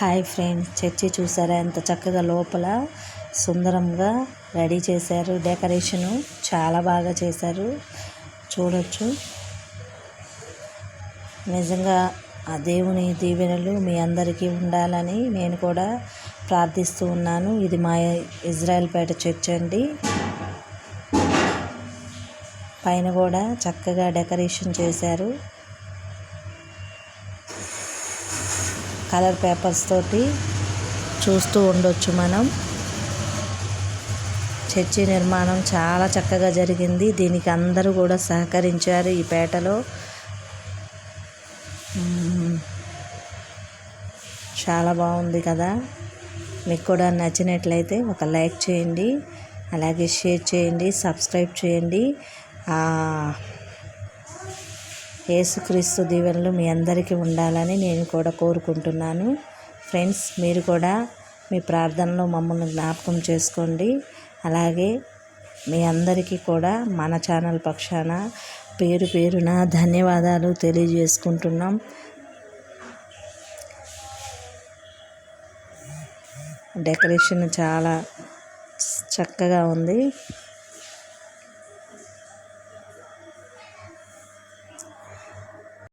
Hi friends church చూసారా? ఎంత చక్కగా లోపల సుందరంగా రెడీ చేశారు. డెకరేషను చాలా బాగా చేశారు. చూడొచ్చు. నిజంగా ఆ దేవుని దీవెనలు మీ అందరికీ ఉండాలని నేను కూడా ప్రార్థిస్తూ ఉన్నాను. ఇది మా ఇజ్రాయెల్పేట చర్చ్ అండి. పైన కూడా చక్కగా డెకరేషన్ చేశారు. కలర్ పేపర్స్ తోటి చూస్తూ ఉండొచ్చు మనం. చర్చి నిర్మాణం చాలా చక్కగా జరిగింది. దీనికి అందరూ కూడా సహకరించారు ఈ పేటలో. చాలా బాగుంది కదా. మీకు కూడా నచ్చినట్లయితే ఒక లైక్ చేయండి. అలాగే షేర్ చేయండి. సబ్స్క్రైబ్ చేయండి. యేసుక్రీస్తు దీవెనలు మీ అందరికీ ఉండాలని నేను కూడా కోరుకుంటున్నాను. ఫ్రెండ్స్ మీరు కూడా మీ ప్రార్థనలో మమ్మల్ని జ్ఞాపకం చేసుకోండి. అలాగే మీ అందరికీ కూడా మన ఛానల్ పక్షాన పేరు పేరున ధన్యవాదాలు తెలియజేసుకుంటున్నాం. డెకరేషన్ చాలా చక్కగా ఉంది.